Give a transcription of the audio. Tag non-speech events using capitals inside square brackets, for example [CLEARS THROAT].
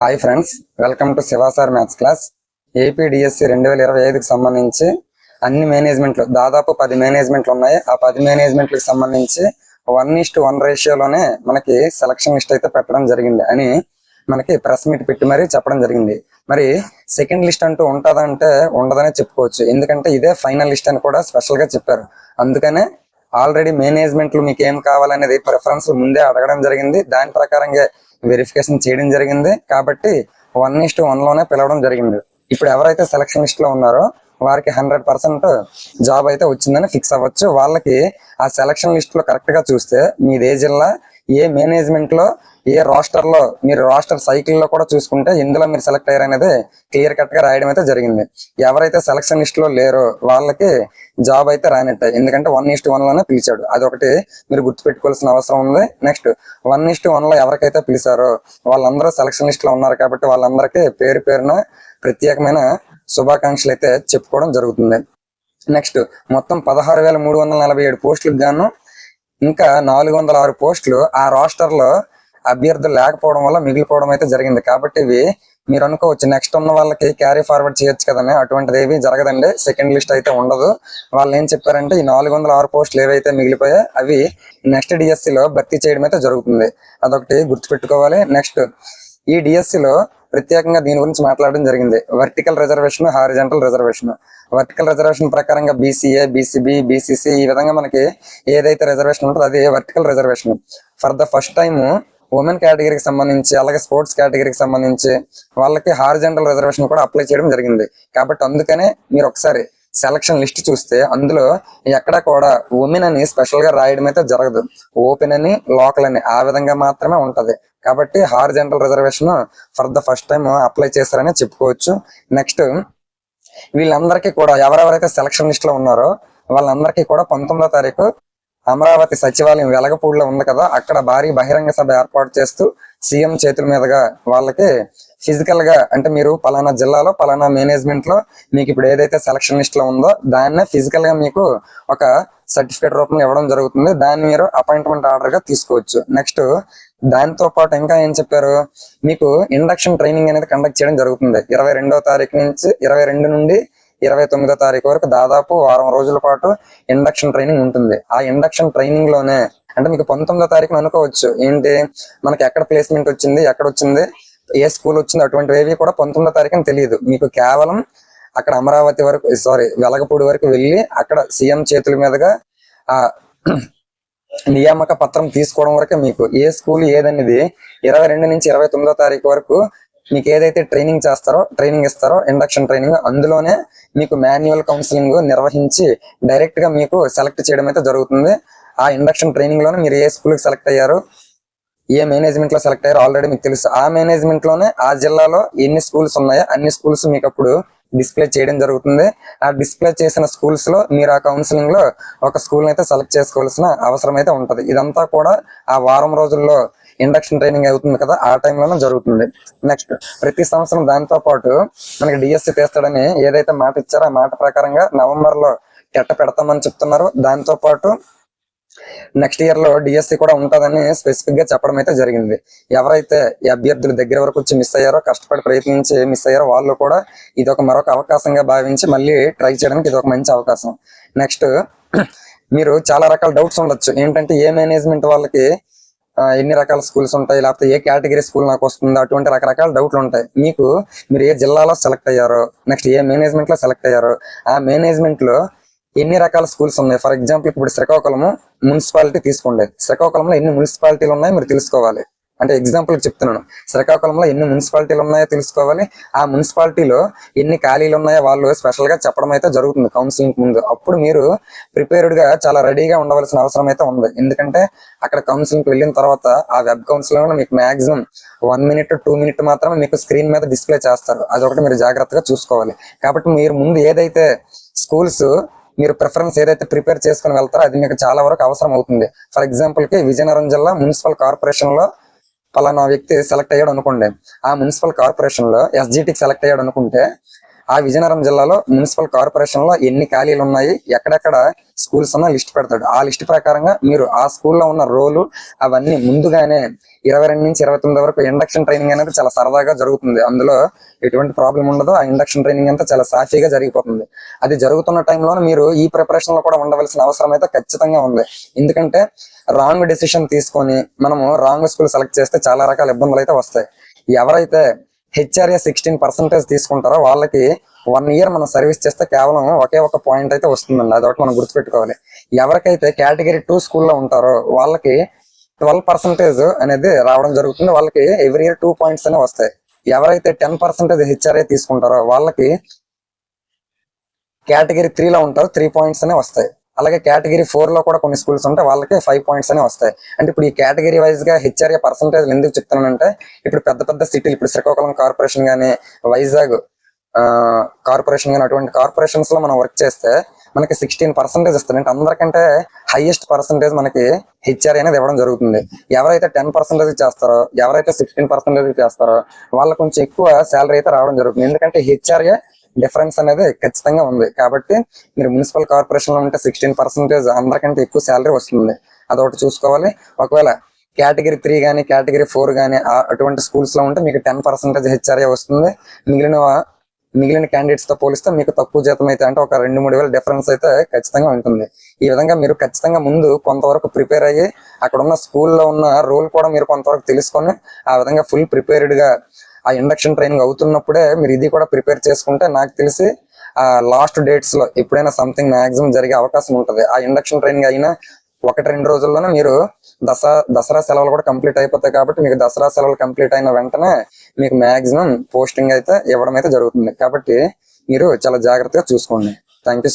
Hi friends welcome to Shiva sir maths class APDSC రెండు వేల ఇరవై ఐదుకి సంబంధించి అన్ని మేనేజ్మెంట్లు దాదాపు పది మేనేజ్మెంట్లు ఉన్నాయి. ఆ పది మేనేజ్మెంట్లకు సంబంధించి వన్ ఇస్ట్ వన్ రేషియోలోనే మనకి సెలక్షన్ లిస్ట్ అయితే పెట్టడం జరిగింది అని మనకి ప్రెస్ మీట్ పెట్టి మరీ చెప్పడం జరిగింది. మరి సెకండ్ లిస్ట్ అంటూ ఉంటుందంటే ఉండదనే చెప్పుకోవచ్చు. ఎందుకంటే ఇదే ఫైనల్ లిస్ట్ అని కూడా స్పెషల్గా చెప్పారు. అందుకనే ఆల్రెడీ మేనేజ్మెంట్లు మీకు ఏం కావాలనేది ప్రిఫరెన్స్ ముందే అడగడం జరిగింది. దాని ప్రకారంగా వెరిఫికేషన్ చేయడం జరిగింది. కాబట్టి వన్ ఇస్ట్ వన్లోనే పిలవడం జరిగింది. ఇప్పుడు ఎవరైతే సెలక్షన్ లిస్ట్లో ఉన్నారో వారికి హండ్రెడ్ పర్సెంట్ జాబ్ అయితే వచ్చిందని ఫిక్స్ అవ్వచ్చు. వాళ్ళకి ఆ సెలక్షన్ లిస్ట్లో కరెక్ట్గా చూస్తే మీదే జిల్లా ఏ మేనేజ్మెంట్లో ఏ రాస్టర్లో మీరు రాస్టర్ సైకిల్లో కూడా చూసుకుంటే ఇందులో మీరు సెలెక్ట్ అయ్యారు అనేది క్లియర్ కట్గా రాయడం అయితే జరిగింది. ఎవరైతే సెలక్షన్ లిస్ట్లో లేరో వాళ్ళకి జాబ్ అయితే రానట్టే. ఎందుకంటే వన్ ఈస్ట్ వన్లోనే పిలిచాడు. అదొకటి మీరు గుర్తుపెట్టుకోవాల్సిన అవసరం ఉంది. నెక్స్ట్ వన్ ఈస్ట్ వన్లో ఎవరికైతే పిలిచారో వాళ్ళందరూ సెలక్షన్ లిస్ట్లో ఉన్నారు కాబట్టి వాళ్ళందరికీ పేరు పేరున ప్రత్యేకమైన శుభాకాంక్షలు అయితే చెప్పుకోవడం జరుగుతుంది. నెక్స్ట్ మొత్తం పదహారు వేల మూడు వందల నలభై ఏడు పోస్టులకు గాను ఇంకా నాలుగు వందల ఆరు పోస్టులు ఆ రాస్టర్లో అభ్యర్థులు లేకపోవడం వల్ల మిగిలిపోవడం అయితే జరిగింది. కాబట్టి ఇవి మీరు అనుకోవచ్చు నెక్స్ట్ ఉన్న వాళ్ళకి క్యారీ ఫార్వర్డ్ చేయొచ్చు కదండి అటువంటిది ఏవి జరగదండి. సెకండ్ లిస్ట్ అయితే ఉండదు. వాళ్ళు ఏం చెప్పారంటే ఈ నాలుగు వందల ఆరు పోస్టులు ఏవైతే మిగిలిపోయాయి అవి నెక్స్ట్ డిఎస్సి లో భర్తీ చేయడం అయితే జరుగుతుంది. అదొకటి గుర్తుపెట్టుకోవాలి. నెక్స్ట్ ఈ డిఎస్సి లో ప్రత్యేకంగా దీని గురించి మాట్లాడడం జరిగింది. Vertical reservation horizontal reservation vertical reservation ప్రకారంగా బీసీఏ బీసీబీ బీసీసీ ఈ విధంగా మనకి ఏదైతే రిజర్వేషన్ ఉంటుందో అది vertical reservation for the first time women కేటగిరీకి సంబంధించి అలాగే స్పోర్ట్స్ కేటగిరీకి సంబంధించి వాళ్ళకి హారిజెంటల్ రిజర్వేషన్ కూడా అప్లై చేయడం జరిగింది. కాబట్టి అందుకనే మీరు ఒకసారి సెలక్షన్ లిస్ట్ చూస్తే అందులో ఎక్కడ కూడా ఉమెన్ అని స్పెషల్గా రాయడం అయితే జరగదు. ఓపెన్ అని లోకల్ అని ఆ విధంగా మాత్రమే ఉంటది. కాబట్టి horizontal reservation for the first time apply చేస్తారని చెప్పుకోవచ్చు. నెక్స్ట్ వీళ్ళందరికీ కూడా ఎవరెవరైతే సెలక్షన్ లిస్ట్లో ఉన్నారో వాళ్ళందరికీ కూడా పంతొమ్మిదో తారీఖు అమరావతి సచివాలయం వెలగపూడిలో ఉంది కదా అక్కడ భారీ బహిరంగ సభ ఏర్పాటు చేస్తూ సీఎం చేతుల మీదుగా వాళ్ళకి ఫిజికల్గా అంటే మీరు పలానా జిల్లాలో పలానా మేనేజ్మెంట్లో మీకు ఇప్పుడు ఏదైతే సెలక్షన్ లిస్ట్లో ఉందో దాన్నే ఫిజికల్గా మీకు ఒక సర్టిఫికేట్ రూపంలో ఇవ్వడం జరుగుతుంది. దాన్ని మీరు అపాయింట్మెంట్ ఆర్డర్గా తీసుకోవచ్చు. నెక్స్ట్ దాంతో పాటు ఇంకా ఏం చెప్పారు? మీకు ఇండక్షన్ ట్రైనింగ్ అనేది కండక్ట్ చేయడం జరుగుతుంది. ఇరవై రెండో తారీఖు నుంచి ఇరవై రెండు నుండి ఇరవై తొమ్మిదో తారీఖు వరకు దాదాపు వారం రోజుల పాటు ఇండక్షన్ ట్రైనింగ్ ఉంటుంది. ఆ ఇండక్షన్ ట్రైనింగ్లోనే అంటే మీకు పంతొమ్మిదో తారీఖున అనుకోవచ్చు. ఏంటి? మనకి ఎక్కడ ప్లేస్మెంట్ వచ్చింది ఎక్కడ వచ్చింది ఏ స్కూల్ వచ్చింది అటువంటివి ఏవి కూడా పంతొమ్మిదో తారీఖున తెలియదు. మీకు కేవలం అక్కడ అమరావతి వరకు సారీ వెలగపూడి వరకు వెళ్ళి అక్కడ సీఎం చేతుల మీదుగా ఆ నియామక పత్రం తీసుకోవడం వరకే మీకు ఏ స్కూల్ ఏదనేది ఇరవై రెండు నుంచి ఇరవై తొమ్మిదో తారీఖు వరకు మీకు ఏదైతే ట్రైనింగ్ చేస్తారో ట్రైనింగ్ ఇస్తారో ఇండక్షన్ ట్రైనింగ్ అందులోనే మీకు మాన్యువల్ కౌన్సిలింగ్ నిర్వహించి డైరెక్ట్గా మీకు సెలెక్ట్ చేయడం అయితే జరుగుతుంది. ఆ ఇండక్షన్ ట్రైనింగ్లోనే మీరు ఏ స్కూల్కి సెలెక్ట్ అయ్యారు ఏ మేనేజ్మెంట్లో సెలెక్ట్ అయ్యారు ఆల్రెడీ మీకు తెలుసు. ఆ మేనేజ్మెంట్లోనే ఆ జిల్లాలో ఎన్ని స్కూల్స్ ఉన్నాయో అన్ని స్కూల్స్ మీకు అప్పుడు డిస్ప్లే చేయడం జరుగుతుంది. ఆ డిస్ప్లే చేసిన స్కూల్స్లో మీరు ఆ కౌన్సిలింగ్లో ఒక స్కూల్ అయితే సెలెక్ట్ చేసుకోవాల్సిన అవసరం అయితే ఉంటది. ఇదంతా కూడా ఆ వారం రోజుల్లో ఇండక్షన్ ట్రైనింగ్ అవుతుంది కదా ఆ టైంలోనే జరుగుతుంది. నెక్స్ట్ ప్రతి సంవత్సరం దాంతో పాటు మనకి డిఎస్సి తీస్తాడని ఏదైతే మాట ఇచ్చారో ఆ మాట ప్రకారంగా నవంబర్లో ఎట్ట పెడతామని చెప్తున్నారు. దాంతో పాటు నెక్స్ట్ ఇయర్లో డిఎస్సి కూడా ఉంటుందని స్పెసిఫిక్గా చెప్పడం అయితే జరిగింది. ఎవరైతే ఈ అభ్యర్థులు దగ్గర వరకు వచ్చి మిస్ అయ్యారో కష్టపడి ప్రయత్నించి మిస్ అయ్యారో వాళ్ళు కూడా ఇది ఒక మరొక అవకాశంగా భావించి మళ్ళీ ట్రై చేయడానికి ఇది ఒక మంచి అవకాశం. నెక్స్ట్ [CLEARS THROAT] మీరు చాలా రకాల డౌట్స్ ఉండొచ్చు. ఏంటంటే ఏ మేనేజ్మెంట్ వాళ్ళకి ఎన్ని రకాల స్కూల్స్ ఉంటాయి లేకపోతే ఏ కేటగిరీ స్కూల్ నాకు వస్తుంది అటువంటి రకరకాల డౌట్లు ఉంటాయి. మీకు మీరు ఏ జిల్లాలో సెలెక్ట్ అయ్యారో నెక్స్ట్ ఏ మేనేజ్మెంట్లో సెలెక్ట్ అయ్యారో ఆ మేనేజ్మెంట్లో ఎన్ని రకాల స్కూల్స్ ఉన్నాయి? ఫర్ ఎగ్జాంపుల్ ఇప్పుడు శ్రీకాకుళము మున్సిపాలిటీ తీసుకోండి. శ్రీకాకుళంలో ఎన్ని మున్సిపాలిటీలు ఉన్నాయో మీరు తెలుసుకోవాలి. అంటే ఎగ్జాంపుల్ చెప్తున్నాను. శ్రీకాకుళంలో ఎన్ని మున్సిపాలిటీలు ఉన్నాయో తెలుసుకోవాలి. ఆ మున్సిపాలిటీలో ఎన్ని ఖాళీలు ఉన్నాయో వాళ్ళు స్పెషల్గా చెప్పడం అయితే జరుగుతుంది కౌన్సిలింగ్ ముందు. అప్పుడు మీరు ప్రిపేర్డ్గా చాలా రెడీగా ఉండవలసిన అవసరం అయితే ఉంది. ఎందుకంటే అక్కడ కౌన్సిలింగ్ వెళ్ళిన తర్వాత ఆ వెబ్ కౌన్సిలింగ్ మీకు maximum one minute two minute మాత్రమే మీకు స్క్రీన్ మీద డిస్ప్లే చేస్తారు. అదొకటి మీరు జాగ్రత్తగా చూసుకోవాలి. కాబట్టి మీరు ముందు ఏదైతే స్కూల్స్ మీరు ప్రిఫరెన్స్ ఏదైతే ప్రిపేర్ చేసుకుని వెళ్తారో అది మీకు చాలా వరకు అవసరం అవుతుంది. ఫర్ ఎగ్జాంపుల్కి విజయనగరం జిల్లా మున్సిపల్ కార్పొరేషన్లో పలానా వ్యక్తి సెలెక్ట్ అయ్యాడు అనుకోండి. ఆ మున్సిపల్ కార్పొరేషన్లో ఎస్జిటికి సెలెక్ట్ అయ్యాడు అనుకుంటే ఆ విజయనగరం జిల్లాలో మున్సిపల్ కార్పొరేషన్లో ఎన్ని ఖాళీలు ఉన్నాయి ఎక్కడెక్కడ స్కూల్స్ ఉన్న లిస్ట్ పెడతాడు. ఆ లిస్ట్ ప్రకారంగా మీరు ఆ స్కూల్లో ఉన్న రోలు అవన్నీ ముందుగానే ఇరవై రెండు నుంచి ఇరవై తొమ్మిది వరకు ఇండక్షన్ ట్రైనింగ్ అనేది చాలా సరదాగా జరుగుతుంది. అందులో ఎటువంటి ప్రాబ్లం ఉండదు. ఆ ఇండక్షన్ ట్రైనింగ్ అంతా చాలా సాఫీగా జరిగిపోతుంది. అది జరుగుతున్న టైంలో మీరు ఈ ప్రిపరేషన్లో కూడా ఉండవలసిన అవసరం అయితే ఖచ్చితంగా ఉంది. ఎందుకంటే రాంగ్ డెసిషన్ తీసుకొని మనము రాంగ్ స్కూల్ సెలెక్ట్ చేస్తే చాలా రకాల ఇబ్బందులు అయితే వస్తాయి. ఎవరైతే హెచ్ఆర్ఏ సిక్స్టీన్ పర్సెంటేజ్ తీసుకుంటారో వాళ్ళకి వన్ ఇయర్ మనం సర్వీస్ చేస్తే కేవలం ఒకే ఒక పాయింట్ అయితే వస్తుందండి. అదొకటి మనం గుర్తుపెట్టుకోవాలి. ఎవరికైతే కేటగిరీ టూ స్కూల్లో ఉంటారో వాళ్ళకి ట్వెల్వ్ పర్సెంటేజ్ అనేది రావడం జరుగుతుంది. వాళ్ళకి ఎవ్రీ ఇయర్ టూ పాయింట్స్ అనే వస్తాయి. ఎవరైతే టెన్ పర్సెంటేజ్ హెచ్ఆర్ఏ తీసుకుంటారో వాళ్ళకి కేటగిరీ త్రీలో ఉంటారు. త్రీ పాయింట్స్ అనే వస్తాయి. అలాగే కేటగిరీ ఫోర్లో కూడా కొన్ని స్కూల్స్ ఉంటాయి వాళ్ళకి ఫైవ్ పాయింట్స్ అనే వస్తాయి. అంటే ఇప్పుడు ఈ కేటగిరీ వైజ్గా హెచ్ఆర్ఏ పర్సంటేజ్ ఎందుకు చెప్తున్నానంటే ఇప్పుడు పెద్ద పెద్ద సిటీలు ఇప్పుడు శ్రీకాకుళం కార్పొరేషన్ కానీ వైజాగ్ కార్పొరేషన్ కానీ అటువంటి కార్పొరేషన్స్లో మనం వర్క్ చేస్తే మనకి సిక్స్టీన్ పర్సెంటేజ్ ఇస్తారు అంటే అందరికంటే హైయెస్ట్ పర్సెంటేజ్ మనకి హెచ్ఆర్ అనేది ఇవ్వడం జరుగుతుంది. ఎవరైతే టెన్ పర్సెంటేజ్ చేస్తారో ఎవరైతే సిక్స్టీన్ పర్సెంటేజ్ చేస్తారో వాళ్ళకి కొంచెం ఎక్కువ శాలరీ అయితే రావడం జరుగుతుంది. ఎందుకంటే హెచ్ఆర్ఏ డిఫరెన్స్ అనేది ఖచ్చితంగా ఉంది. కాబట్టి మీరు మున్సిపల్ కార్పొరేషన్లో ఉంటే సిక్స్టీన్ పర్సెంటేజ్ అందరికంటే ఎక్కువ శాలరీ వస్తుంది. అదొకటి చూసుకోవాలి. ఒకవేళ కేటగిరీ త్రీ కానీ కేటగిరీ ఫోర్ కానీ అటువంటి స్కూల్స్లో ఉంటే మీకు టెన్ పర్సెంటేజ్ హెచ్ఆర్ఏ వస్తుంది. మిగిలిన మిగిలిన క్యాండిడేట్స్తో పోలిస్తే మీకు తక్కువ జీతం అయితే అంటే ఒక రెండు మూడు వేల డిఫరెన్స్ అయితే ఖచ్చితంగా ఉంటుంది. ఈ విధంగా మీరు ఖచ్చితంగా ముందు కొంతవరకు ప్రిపేర్ అయ్యి అక్కడ ఉన్న స్కూల్లో ఉన్న రోల్ కూడా మీరు కొంతవరకు తెలుసుకొని ఆ విధంగా ఫుల్ ప్రిపేర్డ్గా ఆ ఇండక్షన్ ట్రైనింగ్ అవుతున్నప్పుడే మీరు ఇది కూడా ప్రిపేర్ చేసుకుంటే నాకు తెలిసి ఆ లాస్ట్ డేట్స్లో ఎప్పుడైనా సంథింగ్ మాక్సిమం జరిగే అవకాశం ఉంటుంది. ఆ ఇండక్షన్ ట్రైనింగ్ అయినా ఒకటి రెండు రోజుల్లోనే మీరు దసరా దసరా సెలవులు కూడా కంప్లీట్ అయిపోతాయి కాబట్టి మీకు దసరా సెలవులు కంప్లీట్ అయిన వెంటనే మీకు మాక్సిమం పోస్టింగ్ అయితే ఇవ్వడం అయితే జరుగుతుంది. కాబట్టి మీరు చాలా జాగ్రత్తగా చూసుకోండి. Thank you so